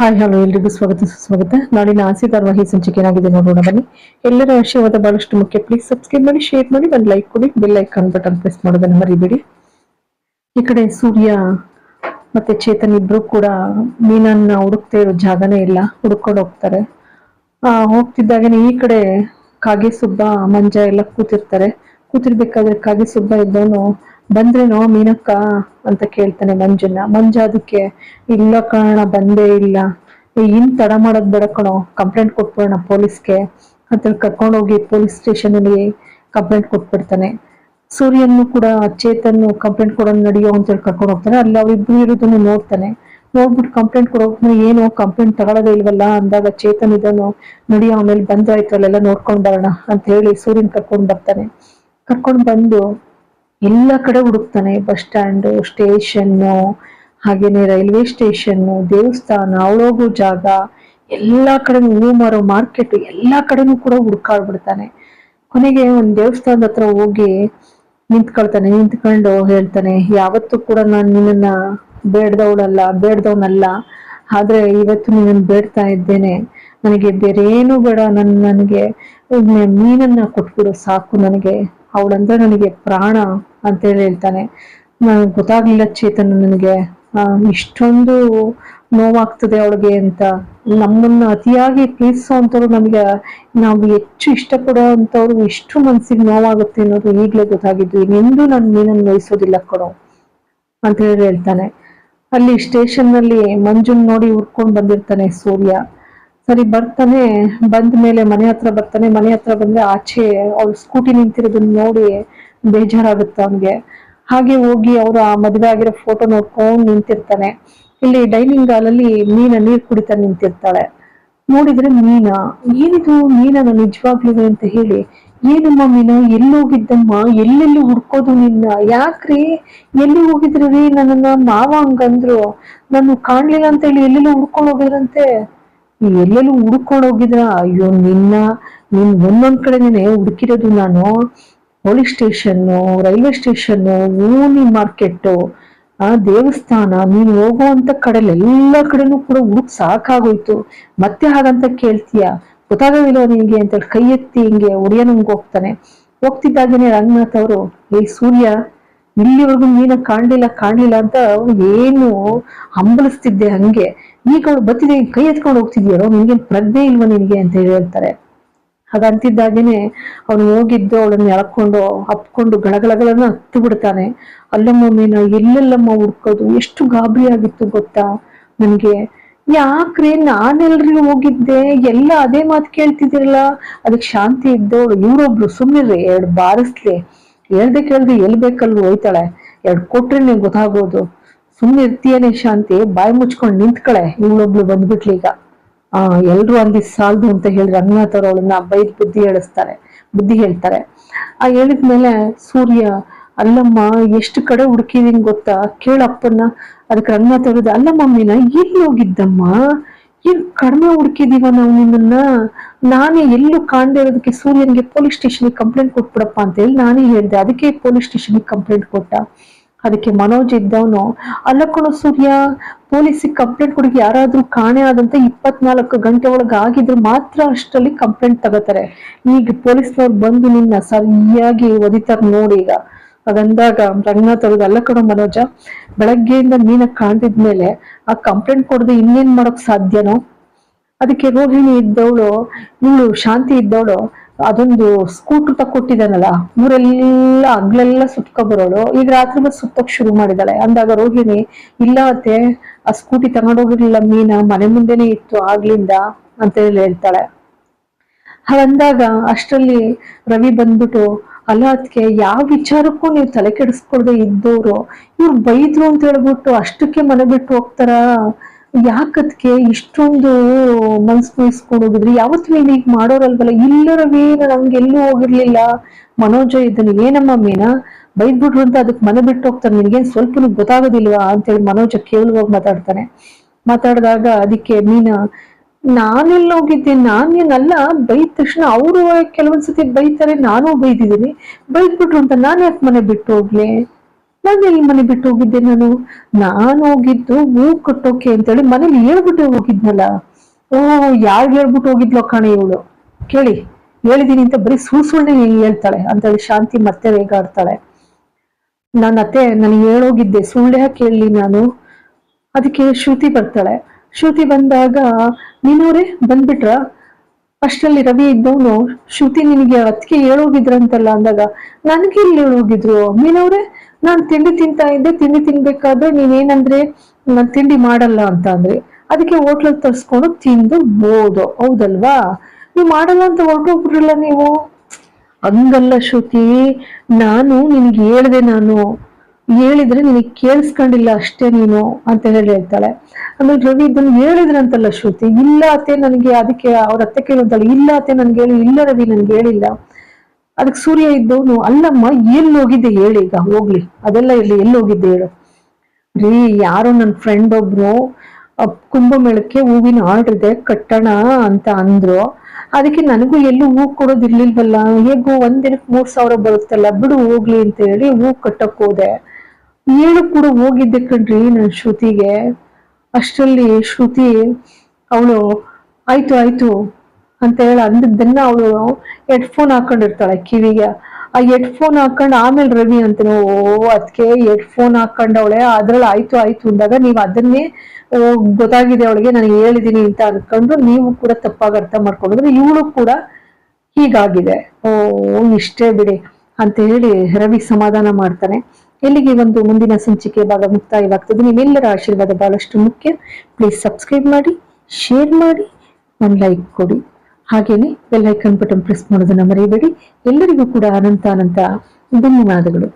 Hi hello ಎಲ್ರಿಗೂ ಸ್ವಾಗತ, ಸುಸ್ವಾಗತ. ನಾಳಿನ ಆಸೆ ಧಾರವಾಹಿ ಸಂಚಿಕೆ ಏನಾಗಿದೆ ನೋಡೋಣ. ಬನ್ನಿ. ಎಲ್ಲರ ಆಶೀರ್ವಾದ ಬಹಳಷ್ಟು ಮುಖ್ಯ. ಪ್ಲೀಸ್ ಸಬ್ಸ್ಕ್ರೈಬ್ ಮಾಡಿ ಶೇರ್ ಮಾಡಿ, ಒಂದು ಲೈಕ್ ಕೊಡಿ ಬೆಲ್ ಐಕಾನ್ ಬಟನ್ ಪ್ರೆಸ್ ಮಾಡೋದನ್ನು ಮರಿಬೇಡಿ. ಈ ಕಡೆ ಸೂರ್ಯ ಮತ್ತೆ ಚೇತನ್ ಇಬ್ರು ಕೂಡ ಮೀನನ್ನ ಹುಡುಕ್ತಾ ಇರೋ ಜಾಗನೇ ಇಲ್ಲ. ಹುಡುಕೊಂಡು ಹೋಗ್ತಾರೆ. ಆ, ಹೋಗ್ತಿದ್ದಾಗನೇ ಈ ಕಡೆ ಕಾಗೆ ಸುಬ್ಬ ಮಂಜ ಎಲ್ಲ ಕೂತಿರ್ತಾರೆ. ಕೂತಿರ್ಬೇಕಾದ್ರೆ ಕಾಗೆ ಸುಬ್ಬ ಇದ್ದವನು ಬಂದ್ರೇನೋ ಮೀನಕ್ಕ ಅಂತ ಕೇಳ್ತಾನೆ ಮಂಜನ್ನ ಮಂಜ ಅದಕ್ಕೆ, ಇಲ್ಲ ಕಾರಣ ಬಂದೇ ಇಲ್ಲ. ಇನ್ ತಡ ಮಾಡೋದ್ ಬೇಡ ಕಣೋ ಕಂಪ್ಲೇಂಟ್ ಕೊಟ್ಬಿಡೋಣ ಪೊಲೀಸ್ಗೆ. ಕರ್ಕೊಂಡು ಕರ್ಕೊಂಡೋಗಿ ಪೊಲೀಸ್ ಸ್ಟೇಷನ್ ಅಲ್ಲಿ ಕಂಪ್ಲೇಂಟ್ ಕೊಟ್ಬಿಡ್ತಾನೆ. ಸೂರ್ಯನ್ನು ಕೂಡ ಚೇತನ್ ಕಂಪ್ಲೇಂಟ್ ಕೊಡೋಣ ನಡೆಯೋ ಅಂತೇಳಿ ಕರ್ಕೊಂಡು ಹೋಗ್ತಾನೆ. ಅಲ್ಲಿ ಅವ್ರಿಬ್ರು ಇರೋದನ್ನು ನೋಡ್ತಾನೆ. ನೋಡ್ಬಿಟ್ಟು ಕಂಪ್ಲೇಂಟ್ ಕೊಡೋಕೆ ಏನು ಕಂಪ್ಲೇಂಟ್ ತಗೊಳ್ಳೋದೇ ಇಲ್ವಲ್ಲ, ಅಂದಾಗ ಚೇತನ್ ಇದನ್ನು ನಡಿ ಆಮೇಲೆ ಬಂದಾಯ್ತು, ಅಲ್ಲೆಲ್ಲ ನೋಡ್ಕೊಂಡು ಬರೋಣ ಅಂತ ಹೇಳಿ ಸೂರ್ಯನ್ ಕರ್ಕೊಂಡು ಬರ್ತಾನೆ. ಕರ್ಕೊಂಡು ಬಂದು ಎಲ್ಲ ಕಡೆ ಹುಡುಕ್ತಾನೆ, ಬಸ್ ಸ್ಟ್ಯಾಂಡು ಸ್ಟೇಷನ್ನು ಹಾಗೇನೆ ರೈಲ್ವೆ ಸ್ಟೇಷನ್ನು ದೇವಸ್ಥಾನ, ಅವಳೋಗೋ ಜಾಗ, ಎಲ್ಲ ಕಡೆ ಹೂ ಮಾರೋ ಮಾರ್ಕೆಟ್, ಎಲ್ಲ ಕಡೆನೂ ಕೂಡ ಹುಡುಕಾಡ್ಬಿಡ್ತಾನೆ. ಕೊನೆಗೆ ಒಂದು ದೇವಸ್ಥಾನದ ಹತ್ರ ಹೋಗಿ ನಿಂತ್ಕೊಳ್ತಾನೆ, ನಿಂತ್ಕೊಂಡು ಹೇಳ್ತಾನೆ, ಯಾವತ್ತೂ ಕೂಡ ನಾನು ನಿನ್ನನ್ನ ಬೇಡ್ದವಳಲ್ಲ, ಬೇಡ್ದವನಲ್ಲ, ಆದ್ರೆ ಇವತ್ತು ನಿನ್ನನ್ನು ಬೇಡ್ತಾ ಇದ್ದೇನೆ. ನನಗೆ ಬೇರೆ ಏನು ಬೇಡ ನನ್ನ ನನಗೆ, ನೀನನ್ನ ಮೀನನ್ನ ಕೊಟ್ಬಿಡು, ಸಾಕು ನನಗೆ. ಅವಳಂದ್ರೆ ನನಗೆ ಪ್ರಾಣ ಅಂತ ಹೇಳಿ ಹೇಳ್ತಾನೆ. ನನಗೆ ಗೊತ್ತಾಗ್ಲಿಲ್ಲ ಚೇತನ್ ನನಗೆ. ಇಷ್ಟೊಂದು ನೋವಾಗ್ತದೆ ಅವಳಿಗೆ ಅಂತ. ನಮ್ಮನ್ನ ಅತಿಯಾಗಿ ಪ್ರೀತಿಸೋ ಅಂತವ್ರು ನಮಗೆ, ನಾವು ಹೆಚ್ಚು ಇಷ್ಟಪಡೋ ಅಂಥವ್ರು ಇಷ್ಟು ಮನ್ಸಿಗೆ ನೋವಾಗುತ್ತೆ ಅನ್ನೋದು ಈಗಲೇ ಗೊತ್ತಾಗಿದ್ದು. ಇನ್ನೆಂದೂ ನಾನು ನೀನನ್ನು ನೋಯಿಸೋದಿಲ್ಲ ಕೊಡು ಅಂತ ಹೇಳಿ ಹೇಳ್ತಾನೆ. ಅಲ್ಲಿ ಸ್ಟೇಷನ್ನಲ್ಲಿ ಮಂಜುನ್ ನೋಡಿ ಉರ್ಕೊಂಡು ಬಂದಿರ್ತಾನೆ ಸೂರ್ಯ. ಸರಿ, ಬರ್ತಾನೆ, ಬಂದ ಮೇಲೆ ಮನೆ ಹತ್ರ ಬರ್ತಾನೆ, ಮನೆ ಹತ್ರ ಬಂದ್ರೆ ಆಚೆ ಅವ್ಳು ಸ್ಕೂಟಿ ನಿಂತಿರೋದನ್ನ ನೋಡಿ ಬೇಜಾರಾಗುತ್ತೆ ಅವನ್ಗೆ. ಹಾಗೆ ಹೋಗಿ ಅವ್ರ ಮದುವೆ ಆಗಿರೋ ಫೋಟೋ ನೋಡ್ಕೊಂಡು ನಿಂತಿರ್ತಾನೆ. ಇಲ್ಲಿ ಡೈನಿಂಗ್ ಹಾಲ್ ಅಲ್ಲಿ ಮೀನ ನೀರ್ ಕುಡಿತಾ ನಿಂತಿರ್ತಾಳೆ. ನೋಡಿದ್ರೆ ಮೀನ? ಏನಿದು ಮೀನನ ನಿಜವಾಗ್ಲಿದೆ ಅಂತ ಹೇಳಿ. ಏನಮ್ಮ ಮೀನ ಎಲ್ಲಿ ಹೋಗಿದ್ದಮ್ಮ ಎಲ್ಲೆಲ್ಲಿ ಹುಡ್ಕೋದು ನಿನ್ನ? ಯಾಕ್ರಿ? ಎಲ್ಲಿ ಹೋಗಿದ್ರಿ ನನ್ನನ್ನ? ಮಾವ ಹಂಗಂದ್ರು. ನಾನು ಕಾಣ್ಲಿಲ್ಲ ಅಂತ ಹೇಳಿ ಎಲ್ಲೆಲ್ಲೂ ಹುಡ್ಕೊಂಡು ಹೋಗಿದ್ರಂತೆ? ಎಲ್ಲೆಲ್ಲೂ ಹುಡ್ಕೊಂಡು ಹೋಗಿದ್ರ? ಅಯ್ಯೋ, ನಿನ್ನ, ನಿನ್ ಒಂದೊಂದ್ ಕಡೆನೇ ಹುಡುಕಿರೋದು ನಾನು. ಪೊಲೀಸ್ ಸ್ಟೇಷನ್ನು, ರೈಲ್ವೆ ಸ್ಟೇಷನ್ನು, ಊನಿ ಮಾರ್ಕೆಟ್ ಆ ದೇವಸ್ಥಾನ, ನೀನು ಹೋಗುವಂತ ಕಡೆಲ್ಲ ಎಲ್ಲಾ ಕಡೆನೂ ಕೂಡ ಹುಡುಕ್ ಸಾಕಾಗೋಯ್ತು. ಮತ್ತೆ ಹಾಗಂತ ಕೇಳ್ತೀಯ? ಗೊತ್ತಾಗೋದಿಲ್ಲ ನಿನ್ಗೆ ಅಂತ ಕೈ ಎತ್ತಿ ಹಿಂಗೆ ಹೊಡಿಯೋನಂಗ್ ಹೋಗ್ತಾನೆ. ಹೋಗ್ತಿದ್ದಾಗೇನೆ ರಂಗನಾಥ್ ಅವರು ಏ ಸೂರ್ಯ, ಇಲ್ಲಿವರೆಗೂ ನೀನ ಕಾಣ್ಲಿಲ್ಲ ಕಾಣ್ಲಿಲ್ಲ ಅಂತ ಏನು ಹಂಬಲಿಸ್ತಿದ್ದೆ ಹಂಗೆ. ಈಗ ಅವಳು ಬತ್ತಿದೆ, ಕೈ ಎತ್ಕೊಂಡು ಹೋಗ್ತಿದ್ಯಾರೋ ನಿನ್ಗೇನ್ ಪ್ರಜ್ಞೆ ಇಲ್ವಾ ನಿನಗೆ ಅಂತ ಹೇಳಿ ಹೇಳ್ತಾರೆ. ಹಾಗಂತಿದ್ದಾಗೇನೆ ಅವನು ಹೋಗಿದ್ದು, ಅವಳನ್ನ ಎಳ್ಕೊಂಡು ಹಪ್ಕೊಂಡು ಗಳಗಳಗಳನ್ನ ಹತ್ತು ಬಿಡ್ತಾನೆ. ಅಲ್ಲಮ್ಮ ಮೀನ ಎಲ್ಲೆಲ್ಲಮ್ಮ ಹುಡ್ಕೋದು, ಎಷ್ಟು ಗಾಬರಿ ಆಗಿತ್ತು ಗೊತ್ತಾ? ನನ್ಗೆ, ಯಾಕ್ರೆ ನಾನೆಲ್ರಿಗೂ ಹೋಗಿದ್ದೆ, ಎಲ್ಲ ಅದೇ ಮಾತು ಕೇಳ್ತಿದ್ದಿರಲ್ಲ? ಅದಕ್ಕೆ ಶಾಂತಿ ಇದ್ದವಳು, ಇವ್ರೊಬ್ರು ಸುಮ್ಮನೆ ಎರಡು ಬಾರಿಸ್ಲಿ. ಹೇಳ್ದೆ ಕೇಳ್ದೆ ಎಲ್ ಬೇಕಲ್ವ ಹೋಯ್ತಾಳೆ. ಎರಡು ಕೊಟ್ರೆ ನಿಂಗೆ ಗೊತ್ತಾಗೋದು. ಸುಮ್ಮನೆ ಇರ್ತೀಯನೇ ಶಾಂತಿ, ಬಾಯಿ ಮುಚ್ಕೊಂಡು ನಿಂತ್ಕಳೆ ಇವಳೊಬ್ಳು ಬಂದ್ಬಿಟ್ಲಿ ಈಗ. ಆ, ಎಲ್ರು ಅಲ್ಲಿ ಸಾಲದು ಅಂತ ಹೇಳಿ ರಂಗನಾಥ್ ಅವ್ರು ಅವಳನ್ನ ಬೈದ್ ಬುದ್ಧಿ ಹೇಳಿಸ್ತಾರೆ, ಬುದ್ಧಿ ಹೇಳ್ತಾರೆ. ಆ ಹೇಳಿದ್ಮೇಲೆ ಸೂರ್ಯ, ಅಲ್ಲಮ್ಮ, ಎಷ್ಟು ಕಡೆ ಹುಡುಕಿದೀನಿ ಗೊತ್ತಾ? ಕೇಳಪ್ಪನ್ನ ಅದಕ್ಕೆ ರಂಗನಾಥ್ ಅವ್ರದ್ದು ಅಲ್ಲಮ್ಮ ಮೀನ, ಎಲ್ಲಿ ಹೋಗಿದ್ದಮ್ಮ? ಏನ್ ಕಡಿಮೆ ಹುಡುಕಿದೀವ ನಾವು ನಿನ್ನ ನಾನೇ ಎಲ್ಲೂ ಕಾಣದೇ ಇರೋದಕ್ಕೆ ಸೂರ್ಯನ್ಗೆ ಪೊಲೀಸ್ ಸ್ಟೇಷನ್ಗೆ ಕಂಪ್ಲೇಂಟ್ ಕೊಟ್ಬಿಡಪ್ಪ ಅಂತ ಹೇಳಿ ನಾನೇ ಹೇಳಿದೆ, ಅದಕ್ಕೆ ಪೊಲೀಸ್ ಸ್ಟೇಷನ್ಗೆ ಕಂಪ್ಲೇಂಟ್ ಕೊಟ್ಟ. ಅದಕ್ಕೆ ಮನೋಜ್ ಇದ್ದವನು ಕಣೋ ಸೂರ್ಯ, ಪೊಲೀಸಿಗೆ ಕಂಪ್ಲೇಂಟ್ ಕೊಡುಗೆ ಯಾರಾದ್ರೂ ಕಾಣೆ ಆದಂತ ಇಪ್ಪತ್ನಾಲ್ಕು ಗಂಟೆ ಒಳಗೆ ಆಗಿದ್ರೆ ಮಾತ್ರ ಅಷ್ಟರಲ್ಲಿ ಕಂಪ್ಲೇಂಟ್ ತಗೋತಾರೆ. ಈಗ ಪೊಲೀಸ್ನವ್ರು ಬಂದು ನಿನ್ನ ಸರಿಯಾಗಿ ಒದಿತಾರ ನೋಡಿ ಈಗ. ಅದಂದಾಗ ರಂಗನಾಥ್ ಅವ್ರಿಗೆ, ಅಲ್ಲ ಮನೋಜ, ಬೆಳಗ್ಗೆಯಿಂದ ನೀನ ಕಾಣ್ದಿದ್ಮೇಲೆ ಆ ಕಂಪ್ಲೇಂಟ್ ಕೊಡದೆ ಇನ್ನೇನ್ ಮಾಡಕ್ ಸಾಧ್ಯನೋ? ಅದಕ್ಕೆ ರೋಹಿಣಿ ಇದ್ದವಳು, ಇವಳು ಶಾಂತಿ ಇದ್ದವಳು ಅದೊಂದು ಸ್ಕೂಟರ್ ತಕ್ಕೊಟ್ಟಿದ್ದಾನಲ್ಲ ಊರೆಲ್ಲ ಹಗ್ಲೆಲ್ಲ ಸುತ್ಕೊ ಬರೋಳು. ಈಗ ರಾತ್ರಿ ಮತ್ತೆ ಸುತ್ತಕ್ ಶುರು ಮಾಡಿದಾಳೆ. ಅಂದಾಗ ರೋಹಿಣಿ, ಇಲ್ಲ ಮತ್ತೆ ಆ ಸ್ಕೂಟಿ ತಗೊಂಡೋಗಿರ್ಲಿಲ್ಲ ಮೀನ, ಮನೆ ಮುಂದೆನೆ ಇತ್ತು, ಆಗ್ಲಿಂದ ಅಂತ ಹೇಳಿ ಹೇಳ್ತಾಳೆ. ಹಾಗಂದಾಗ ಅಷ್ಟರಲ್ಲಿ ರವಿ ಬಂದ್ಬಿಟ್ಟು, ಅಲ್ಲ ಅದಕ್ಕೆ ಯಾವ ವಿಚಾರಕ್ಕೂ ನೀವು ತಲೆ ಕೆಡಿಸ್ಕೊಳ್ದೆ ಇದ್ದವ್ರು ಇವ್ರು ಬೈದ್ರು ಅಂತ ಹೇಳ್ಬಿಟ್ಟು ಅಷ್ಟಕ್ಕೆ ಮನೆ ಬಿಟ್ಟು ಹೋಗ್ತಾರ? ಯಾಕದ್ಕೆ ಇಷ್ಟೊಂದು ಮನ್ಸ್ ನೋಯಿಸ್ಕೊಂಡು ಹೋಗಿದ್ರಿ? ಯಾವತ್ತು ನೀನ್ ಈಗ ಮಾಡೋರಲ್ವಲ್ಲ? ಇಲ್ಲರವೇ ನಂಗೆ ಎಲ್ಲೂ ಹೋಗಿರ್ಲಿಲ್ಲ. ಮನೋಜ ಇದ್ದಾನೆ ಏನಮ್ಮ ಮೀನಾ? ಬೈದ್ಬಿಟ್ರು ಅಂತ ಅದಕ್ಕೆ ಮನೆ ಬಿಟ್ಟು ಹೋಗ್ತಾರೆ. ನಿನ್ಗೇನ್ ಸ್ವಲ್ಪನೂ ಗೊತ್ತಾಗೋದಿಲ್ವಾ ಅಂತೇಳಿ ಮನೋಜ ಕೇವಲವಾಗಿ ಮಾತಾಡ್ತಾನೆ. ಮಾತಾಡಿದಾಗ ಅದಕ್ಕೆ, ಮೀನಾ ನಾನೆಲ್ಲ ಹೋಗಿದ್ದೆ? ಏನಲ್ಲ ಬೈದ ತಕ್ಷಣ ಅವರು ಕೆಲವೊಂದ್ಸತಿ ಬೈತಾರೆ. ನಾನು ಬೈದಿದ್ದೀನಿ. ಬೈದ್ಬಿಟ್ರು ಅಂತ ನಾನು ಯಾಕೆ ಮನೆ ಬಿಟ್ಟು ಹೋಗ್ಲಿ? ನಾನು ಎಲ್ಲಿ ಮನೆ ಬಿಟ್ಟು ಹೋಗಿದ್ದೆ ನಾನು? ನಾನು ಹೋಗಿದ್ದು ಹೂ ಕಟ್ಟೋಕೆ ಅಂತೇಳಿ ಮನೇಲಿ ಹೇಳ್ಬಿಟ್ಟೆ ಹೋಗಿದ್ನಲ್ಲ. ಓ, ಯಾರು ಹೇಳ್ಬಿಟ್ಟು ಹೋಗಿದ್ಲೋ ಕಾಣೆ ಇವಳು. ಕೇಳಿ, ಹೇಳಿದೀನಿ ಅಂತ ಬರೀ ಸುಳ್ ಹೇಳ್ತಾಳೆ. ಅಂತೇಳಿ ಶಾಂತಿ ಮತ್ತೆ ರೇಗಾಡ್ತಾಳೆ ನನ್ನ ಅತ್ತೆ ನನಗೆ ಹೇಳೋಗಿದ್ದೆ ಸುಳ್ಳೆ ಕೇಳಲಿ ನಾನು. ಅದಕ್ಕೆ ಶ್ರುತಿ ಬರ್ತಾಳೆ. ಶ್ರುತಿ ಬಂದಾಗ, ನೀನವ್ರೆ, ಬಂದ್ಬಿಟ್ರ? ಅಷ್ಟರಲ್ಲಿ ರವಿ ಇದ್ದವನು, ಶ್ರುತಿ ನಿನಗೆ ಅದಕ್ಕೆ ಹೇಳೋಗಿದ್ರಂತಲ್ಲ ಅಂದಾಗ, ನನಗೆ ಇಲ್ಲಿ ಹೇಳೋಗಿದ್ರು? ಮೀನವ್ರೆ ನಾನ್ ತಿಂಡಿ ತಿಂತಾ ಇದ್ದೆ, ತಿಂಡಿ ತಿನ್ಬೇಕಾದ್ರೆ ನೀವೇನಂದ್ರೆ ನಾನು ತಿಂಡಿ ಮಾಡಲ್ಲ ಅಂತ ಅಂದ್ರೆ ಅದಕ್ಕೆ ಹೋಟ್ಲಲ್ಲಿ ತರ್ಸ್ಕೊಂಡು ತಿಂದು ಬೋದು ಹೌದಲ್ವಾ? ನೀವು ಮಾಡಲ್ಲ ಅಂತ ಹೊರಟೋಗ್ಬಿಟ್ರಲ್ಲ ನೀವು? ಹಂಗಲ್ಲ ಶ್ರುತಿ, ನಾನು ನಿನಗೆ ಹೇಳ್ದೆ ನಾನು. ಹೇಳಿದ್ರೆ ನಿನಗೆ ಕೇಳಿಸ್ಕೊಂಡಿಲ್ಲ ಅಷ್ಟೇ ನೀನು ಅಂತ ಹೇಳಿ ಹೇಳ್ತಾಳೆ. ಆಮೇಲೆ ರವಿ ಇದನ್ನು ಹೇಳಿದ್ರಂತಲ್ಲ ಶ್ರುತಿ, ಇಲ್ಲ ಅತ್ತೆ ನನಗೆ ಅದಕ್ಕೆ, ಅವ್ರ ಅತ್ತೆ ಕೇಳಿದ್ದಾಳೆ ಇಲ್ಲ ಅತ್ತೆ ನನ್ಗೆ ಹೇಳಿ, ಇಲ್ಲ ರವಿ ನನ್ಗೆ ಹೇಳಿಲ್ಲ. ಅದಕ್ಕೆ ಸೂರ್ಯ ಇದ್ದವನು, ಅಲ್ಲಮ್ಮ, ಎಲ್ಲಿ ಹೋಗಿದ್ದೆ ಹೇಳಿ, ಈಗ ಹೋಗ್ಲಿ. ಅದೆಲ್ಲ ಇಲ್ಲಿ ಎಲ್ಲಿ ಹೋಗಿದ್ದೆ ಹೇಳು. ರೀ, ಯಾರೋ ನನ್ನ ಫ್ರೆಂಡ್ ಒಬ್ರು ಕುಂಭಮೇಳಕ್ಕೆ ಹೂವಿನ ಆರ್ಡರ್ ಇದೆ, ಕಟ್ಟೋಣ ಅಂತ ಅಂದ್ರು. ಅದಕ್ಕೆ ನನಗೂ ಎಲ್ಲೂ ಹೂ ಕೊಡೋದಿರ್ಲಿಲ್ವಲ್ಲ ಹೇಗೋ ಒಂದಿನಕ್ಕೆ ಮೂರ್ ಸಾವಿರ ಬರುತ್ತಲ್ಲ, ಬಿಡು ಹೋಗ್ಲಿ ಅಂತ ಹೇಳಿ ಹೂ ಕಟ್ಟಕ್ ಹೋದೆ. ಏಳು ಕೂಡ ಹೋಗಿದ್ದೆ ಕಣ್ರಿ ನನ್ನ ಶ್ರುತಿಗೆ. ಅಷ್ಟರಲ್ಲಿ ಶ್ರುತಿ, ಅವಳು, ಆಯ್ತು ಆಯ್ತು ಅಂತ ಹೇಳಿ, ಅಂದಿದ್ದನ್ನ ಅವಳು ಹೆಡ್ಫೋನ್ ಹಾಕೊಂಡಿರ್ತಾಳೆ ಕಿವಿಗೆ. ಆ ಹೆಡ್ಫೋನ್ ಹಾಕೊಂಡು ಆಮೇಲೆ ರವಿ ಅಂತ ಓ ಅದಕ್ಕೆ ಹೆಡ್ಫೋನ್ ಹಾಕೊಂಡವಳೆ, ಅದ್ರಲ್ಲಿ ಆಯ್ತು ಆಯ್ತು ಅಂದಾಗ ನೀವು ಅದನ್ನೇ ಗೊತ್ತಾಗಿದೆ ಅವಳಿಗೆ, ನಾನು ಹೇಳಿದೀನಿ ಅಂತ ಅನ್ಕೊಂಡು ನೀವು ಕೂಡ ತಪ್ಪಾಗಿ ಅರ್ಥ ಮಾಡ್ಕೊಂಡಿದ್ರೆ ಇವಳು ಕೂಡ ಹೀಗಾಗಿದೆ. ಓ, ಇಷ್ಟೇ ಬಿಡಿ ಅಂತ ಹೇಳಿ ರವಿ ಸಮಾಧಾನ ಮಾಡ್ತಾನೆ. ಇಲ್ಲಿಗೆ ಒಂದು ಮುಂದಿನ ಸಂಚಿಕೆ ಭಾಗ ಮುಕ್ತಾಯವಾಗ್ತದೆ. ನಿಮ್ಮೆಲ್ಲರ ಆಶೀರ್ವಾದ ಬಹಳಷ್ಟು ಮುಖ್ಯ. ಪ್ಲೀಸ್ ಸಬ್ಸ್ಕ್ರೈಬ್ ಮಾಡಿ ಶೇರ್ ಮಾಡಿ, ಒಂದು ಲೈಕ್ ಕೊಡಿ. ಹಾಗೇನೆ ಬೆಲ್ ಐಕನ್ ಬಟನ್ ಪ್ರೆಸ್ ಮಾಡೋದನ್ನ ಮರೆಯಬೇಡಿ. ಎಲ್ಲರಿಗೂ ಕೂಡ ಅನಂತ ಅನಂತ ಧನ್ಯವಾದಗಳು.